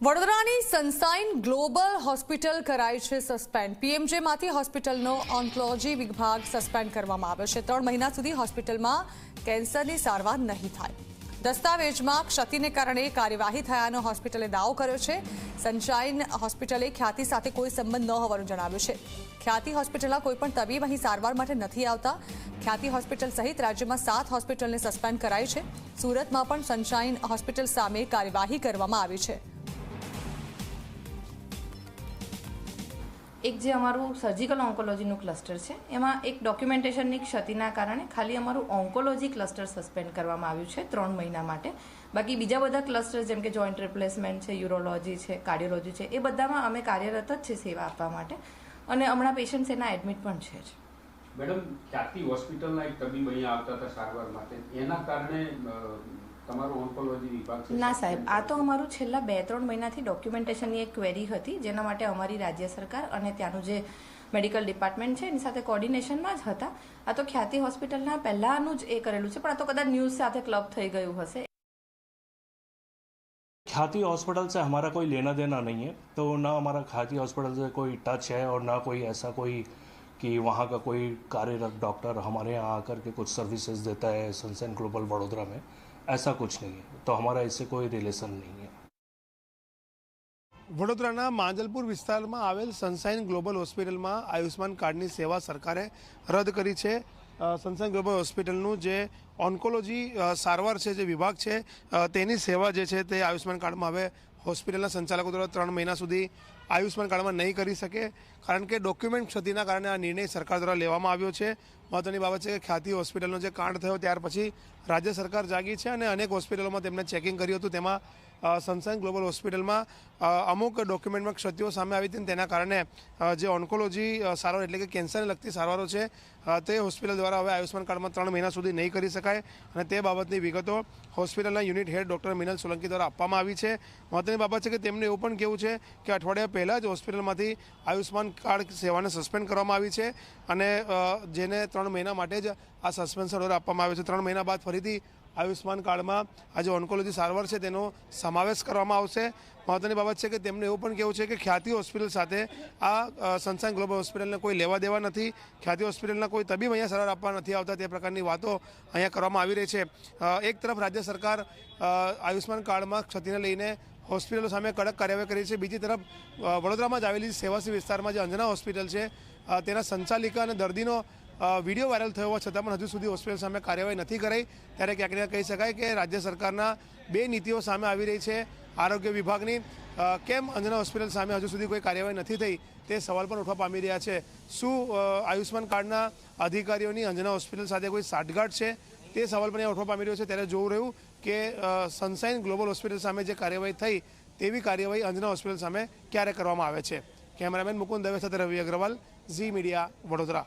વડોદરાની sunshine global hospital કરાઈ છે સસ્પેન્ડ. પીએમજેમાંથી હોસ્પિટલનો ઓન્કોલોજી વિભાગ સસ્પેન્ડ કરવામાં આવ્યો છે. ત્રણ મહિના સુધી હોસ્પિટલમાં કેન્સરની સારવાર નહીં થાય. દસ્તાવેજમાં ક્ષતિને કારણે કાર્યવાહી થયાનો હોસ્પિટલે દાવો કર્યો છે. સનશાઇન હોસ્પિટલે ખ્યાતિ સાથે કોઈ સંબંધ ન હોવાનું જણાવ્યું છે. ખ્યાતિ હોસ્પિટલના કોઈપણ તબીબ અહીં સારવાર માટે નથી આવતા. ખ્યાતિ હોસ્પિટલ સહિત રાજ્યમાં સાત હોસ્પિટલને સસ્પેન્ડ કરાઈ છે. સુરતમાં પણ સનશાઇન હોસ્પિટલ સામે કાર્યવાહી કરવામાં આવી છે. એક જે અમારું સર્જિકલ ઓન્કોલોજીનું ક્લસ્ટર છે, એમાં એક ડોક્યુમેન્ટેશનની ક્ષતિના કારણે ખાલી અમારું ઓન્કોલોજી ક્લસ્ટર સસ્પેન્ડ કરવામાં આવ્યું છે ત્રણ મહિના માટે. બાકી બીજા બધા ક્લસ્ટર જેમ કે જોઈન્ટ રિપ્લેસમેન્ટ છે યુરોલોજી છે કાર્ડિયોલોજી છે, એ બધામાં અમે કાર્યરત જ છે સેવા આપવા માટે. અને હમણાં પેશન્ટ્સ એના એડમિટ પણ છે જ. મેડમ ખ્યાતિ હોસ્પિટલના એક તબીબ અહીંયા આવતા હતા સારવાર માટે? એના કારણે અ, તમારો ઓન્કોલોજી વિભાગ છે ના સાહેબ આ તો અમારું છેલ્લા બે ત્રણ મહિનાથી ડોક્યુમેન્ટેશનની એક ક્વેરી હતી જેના માટે અમારી રાજ્ય સરકાર અને ત્યાંનું જે મેડિકલ ડિપાર્ટમેન્ટ છે એની સાથે કોર્ડિનેશનમાં જ હતા આ તો ખ્યાતિ હોસ્પિટલના પહેલાંનું જ એ કરેલું છે પણ આ તો કદાચ ન્યૂઝ સાથે ક્લબ થઈ ગયું હશે ख्याति हॉस्पिटल से हमारा कोई लेना देना नहीं है तो ना हमारा ख्याति हॉस्पिटल से कोई टच है और ना कोई ऐसा कोई कि वहाँ का कोई कार्यरत डॉक्टर हमारे यहाँ आकर के कुछ सर्विसेज देता है सनसैन ग्लोबल वडोदरा में ऐसा कुछ नहीं है तो हमारा इससे कोई रिलेशन नहीं है વડોદરાના માંજલપુર વિસ્તારમાં આવેલ સનસાઇન ગ્લોબલ હોસ્પિટલમાં આયુષ્માન કાર્ડની સેવા સરકારે રદ કરી છે અ, સનસાઇન ગ્લોબલ હોસ્પિટલનું જે ઓન્કોલોજી અ, સારવાર છે જે વિભાગ છે અ, તેની સેવા જે છે તે આયુષ્માન કાર્ડમાં હવે હોસ્પિટલના સંચાલકો દ્વારા ત્રણ મહિના સુધી આયુષ્માન કાર્ડમાં નહીં કરી શકે કારણ કે ડોક્યુમેન્ટ ક્ષતિના કારણે આ નિર્ણય સરકાર દ્વારા લેવામાં આવ્યો છે મહત્વની બાબત છે કે ખ્યાતિ હોસ્પિટલનો જે કાંડ થયો ત્યાર પછી રાજ્ય સરકાર જાગી છે અને અનેક હોસ્પિટલોમાં તેમણે ચેકિંગ કર્યું હતું. તેમાં સનસાઇન ગ્લોબલ હોસ્પિટલમાં અમુક ડોક્યુમેન્ટમાં ક્ષતિઓ સામે આવી હતી તેના કારણે જે ઓન્કોલોજી સારવાર એટલે કે કેન્સરને લગતી સારવારો છે તે હોસ્પિટલ દ્વારા હવે આયુષ્યમાન કાર્ડમાં ત્રણ મહિના સુધી નહીં કરી શકાય અને તે બાબતની વિગતો હોસ્પિટલના unit head doctor Minal Solanki દ્વારા આપવામાં આવી છે. મહત્વની બાબત છે કે તેમને એવું પણ કહેવું છે કે અઠવાડિયા પહેલાં જ હોસ્પિટલમાંથી આયુષ્માન કાર્ડ સેવાને સસ્પેન્ડ કરવામાં આવી છે અને જેને ત્રણ મહિના માટે જ આ સસ્પેન્શન ઓર્ડર આપવામાં આવ્યો છે. ત્રણ મહિના બાદ ફરીથી આયુષ્માન કાર્ડમાં આ જે ઓન્કોલોજી સારવાર છે તેનો સમાવેશ કરવામાં આવશે. મહત્વની બાબત છે કે તેમને એવું પણ કહેવું છે કે ખ્યાતિ હોસ્પિટલ સાથે આ સંસાન ગ્લોબલ હોસ્પિટલને કોઈ લેવા દેવા નથી. ખ્યાતિ હોસ્પિટલના કોઈ તબીબ અહીંયા સારવાર આપવા નથી આવતા. તે પ્રકારની વાતો અહીંયા કરવામાં આવી રહી છે. એક તરફ રાજ્ય સરકાર આયુષ્યમાન કાર્ડમાં ક્ષતિને લઈને હોસ્પિટલો સામે કડક કાર્યવાહી કરી છે. બીજી તરફ વડોદરામાં જ આવેલી સેવાસી વિસ્તારમાં જે અંજના હોસ્પિટલ છે તેના સંચાલિકા અને દર્દીનો વીડિયો વાયરલ થયો હોવા છતાં પણ હજુ સુધી હોસ્પિટલ સામે કાર્યવાહી નથી કરાઈ. ત્યારે ક્યાંક ને કહી શકાય કે રાજ્ય સરકારના બે નીતિઓ સામે આવી રહી છે આરોગ્ય વિભાગની. કેમ અંજના હોસ્પિટલ સામે હજુ સુધી કોઈ કાર્યવાહી નથી થઈ તે સવાલ પણ ઉઠવા પામી રહ્યા છે. શું આયુષ્માન કાર્ડના અધિકારીઓની અંજના હોસ્પિટલ સાથે કોઈ સાઠગાંઠ છે? તે સવાલ પણ ઉઠવા પામી રહ્યો છે. ત્યારે જોવું રહ્યું કે સનસાઇન ગ્લોબલ હોસ્પિટલ સામે જે કાર્યવાહી થઈ તેવી કાર્યવાહી અંજના હોસ્પિટલ સામે ક્યારે કરવામાં આવે છે? કેમેરામેન મુકુંદ દવે સાથે રવિ અગ્રવાલ, ઝી મીડિયા વડોદરા.